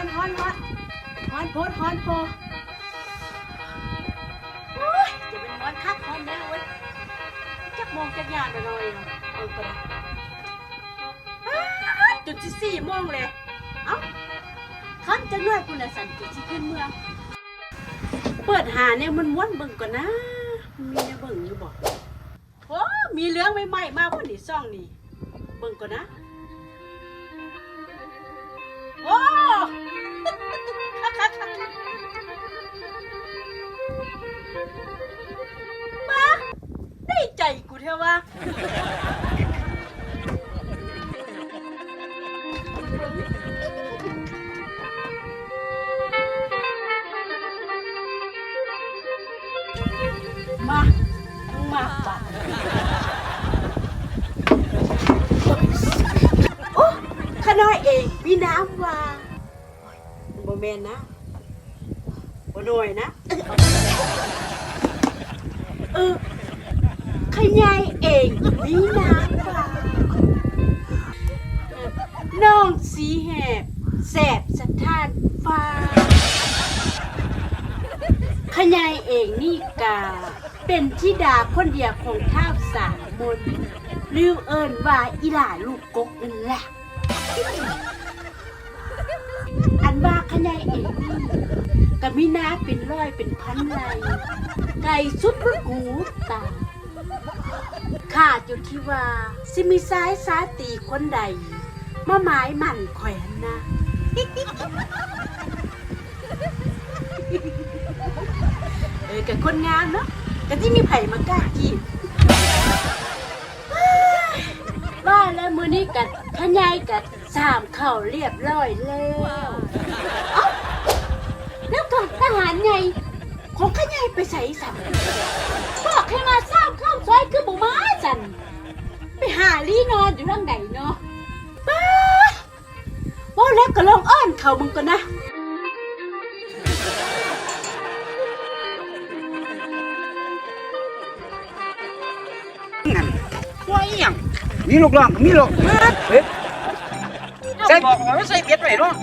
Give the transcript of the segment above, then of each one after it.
อนฮอนฮอนฮอนโพดฮอนโพโอ้ยจะเป็นฮอนคักฮอนแน่เว้ยจักโมงจักยานไปเลยอะเออก็ได้อ้าจุดที่สี่โมงเลยเอ้าคันจะน้อยคุณละสันจุดที่ขึ้นเมืองเปิดหาเนี่ยมันม้วนเบิ่งก่อนนะมีเนี่ยเบิ่งอยู่บอกโอ้มีเรื่องใหม่ๆมาพอดีซ่องนี่เบิ่งก่อนนะ เท่าว่ามามาบัดโอ้ข้าน้อยเองมีน้ำว่าบ่แมนนะบ่หน่อยนะ เออ ยายเองมีน้ำว่าน้องสีแหบแสบสะท้านฟ้าขยายเองนี่กา เป็นธิดาคนเดียวของท้าวสามมนลืมเอินว่าอีหล่าลูกกกนั่นแหละอันว่าขยายเองนี่ก็มีนาเป็นร้อยเป็นพันไรไก่สุดลูกหูตา ข้าจุดที่ว่าสิมีซ้ายสาตีคนใดมาหมายมั่นแขวนนะ เออกับคนงามเนาะกับที่มีไผ่มากล้าจีบว่าแล้วมือนี้กัดขยายกัดสามเข่าเรียบร้อยแล้วเอ้าแล้วก็ทหารไงของขยายไปใส่สันบอกให้มาสร้างข้าวซอยคือบุมา สัน ไปหาลี่นอนอยู่ทางไหนเนาะป้าว่าแล้วก็ลองอ้อนเขามึงก่อนนะนั่นว่าอีหยังมีลูกน้องก็มีลูกเฮ้ยเจ้าบอกว่าใส่เบ็ดไว้เนาะ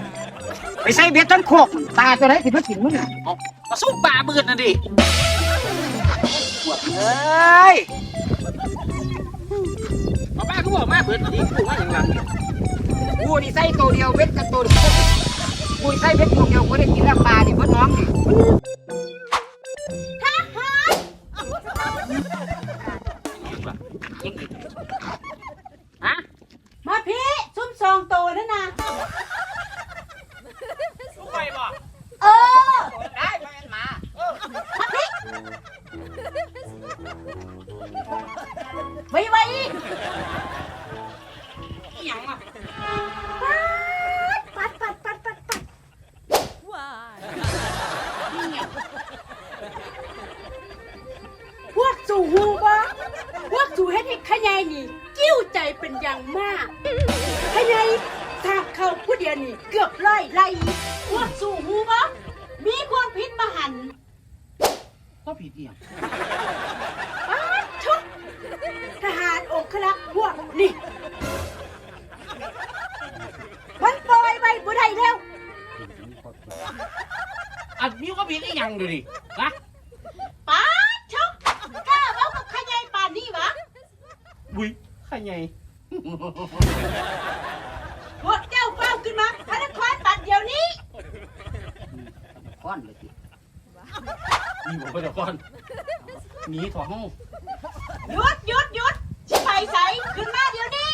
ไปใส่เบ็ดทั้งโคกตาตัวไหนที่มากินมึงน่ะเอามาสู้ปลาเบือนน่ะดิเอ้ยเอา ป้าก็บอกมาเบือนน่ะดิกูว่าอย่างไรกูนี่ใส่ตัวเดียวเบ็ดกับตัวเดียวกูใส่เบ็ดตัวเดียวกูได้กินแล้วปลานี่เพิ่นน้องนี่ฮะมาพี่ซุ่มซองโตนั่นนะสู้ไปบ่เออได้มามาเออไว้ไว้ นี่กิ้วใจเป็นอย่างมากขยายทางเข้าผู้เดียวนี่ เกือบไล่ไล่พวกสู่หูบ่มีความผิดมหันต์ก็ผิดอีหยังอ้าวชุดทหารองครักษ์พวกนี่ มันปล่อยไปบ่ได้แล้ว อันนี้ก็ผิดอีหยังดูดิฮะ ป้าดชุดกล้าเว้ากับขยายป่านนี้วะ บุยใครไง พวกเจ้าเฝ้าขึ้นมาพนักงานตัดเดี๋ยวนี้ ค้อนเลยสิ นี่บอกไปเดี๋ยวก่อนหนีถอดห้องหยุดหยุดหยุดชิไปใส่ขึ้นมาเดี๋ยวนี้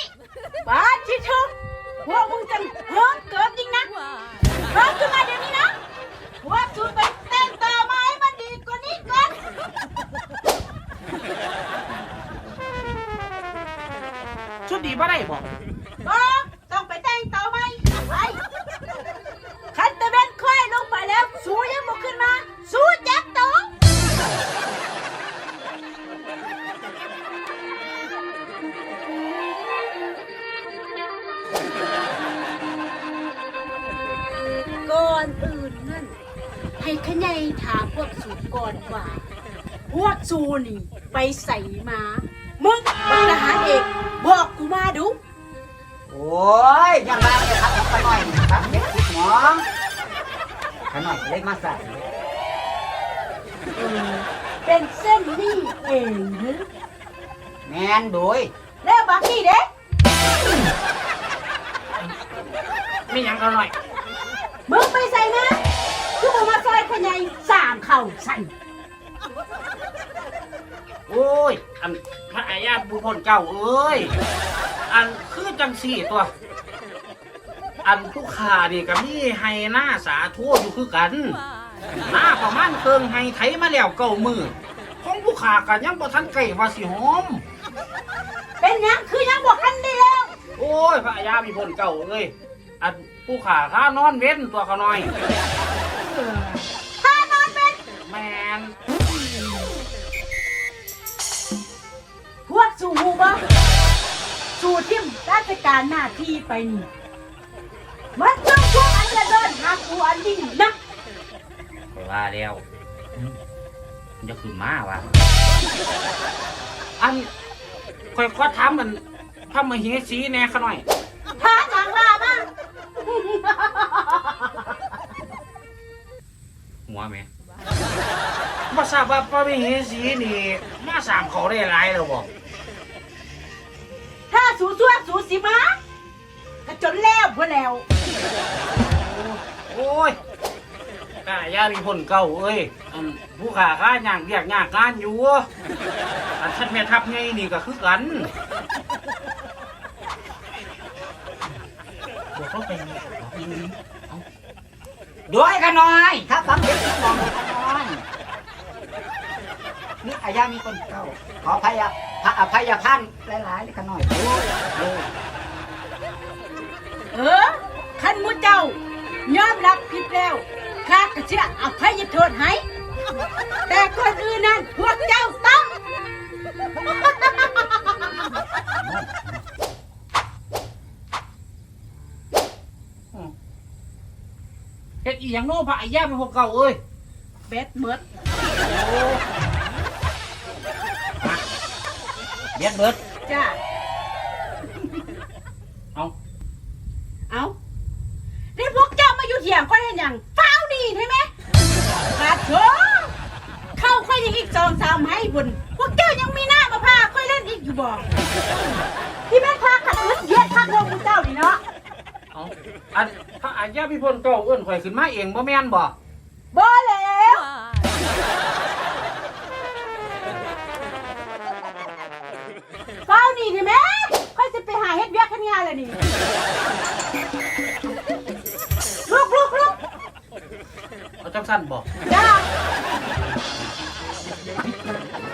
ป้าดชิชุกพวกมึง ให้ขยายถามพวกสูก่อนว่า พวกสูนี่ไปใส่มามึงเป็นทหารเอกบอกกูมาดู โอ้ยยังมาเลยครับไปหน่อยครับเบ็ดน้องขน่อยก็เลยมาใส่เออเป็นเส้นนี่เองหรือแมนโดยแล้วบางทีเด้ไม่หยังเขาหน่อยมึงไปใส่นะคือ มึงมาซอยขยายสามเข่าสั่นโอ้ย อันพระอายาบุญพลเจ้าเอ้ย อันคือจังสี่ตัว อันผู้ขานี่ก็มีให้หน้าสาทั่วอยู่คือกัน หน้าประมาณเคิงให้ไถมาแล้วเก้ามือของผู้ขากันยังบ่ทันไก่ว่าสิหอม เป็นหยังคือยังบอกทันได้แล้วโอ้ย พระอายามีพลเจ้าเอ้ย อันผู้ขาข้านอนเว้นตัวเขาหน่อยถ้านอนเป็นแมน พวกสู่หูบ่สู่ทิมราชการหน้าที่ไปนี่มันต้องพวกอันจะเดินหากูอันนี้นะไปว่าแล้วมันจะขึ้นมาว่ะอันค่อยขอถามมันพระมเหสีแหน่ขาหน่อยถ้าทางว่ามาหัวแม่ มาทราบว่าพระมเหสีนี่มาสามเขาได้หลายแล้วบ่ถ้าสู่ซัวสู่สิมาก็จนแล้วพอแล้ว โอ้ยกาย่ามีผลเก่าเอ้ยอันผู้ขาข้าอย่างเรียกยากงานอยู่อันท่านแม่ทัพไงนี่ก็คือกันบอกเขาเป็นบอกอีนี่เอาโดยขน่อยถ้าฟังเด็กมองขน่อย นึกอายามีคนเก่า ขอพยาพระอภัยพันธ์หลายๆเลยขน่อยโอ้ยโอ้ยเออขันหมูเจ้ายอมรับผิดแล้วข้าก็เชื่ออภัยโทษให้ แต่คนอื่นนั้นพวกเจ้าต้องเฮ็ดอีหยังโน้พระอาญาเป็นพวกเก่าเอ้ยเบ็ดเมิด เบียดเบิดจ้าเอาเอานี่พวกเจ้ามาอยู่เถียงค่อยเห็นอย่างเฝ้าวนี่ใช่ไหมขาดโถเข้าค่อยยังอีกสองสามให้บุญพวกเจ้ายังมีหน้ามาพาค่อยเล่นอีกอยู่บ่ที่แม่พาขัดอึดเย็ดพักลงพวกเจ้านี่เนาะเอาอันพระอาญาพิพลเก่าเอื้นข่อยขึ้นมาเองบ่แม่นบ่บ่ เฝ้าวนี่ใช่ไหมค่อยจะไปหาเฮ็ดเวียกขันงานแล้วนี่ลุกลุกลุกเอาจังสั้นบ่จ้าไปเลย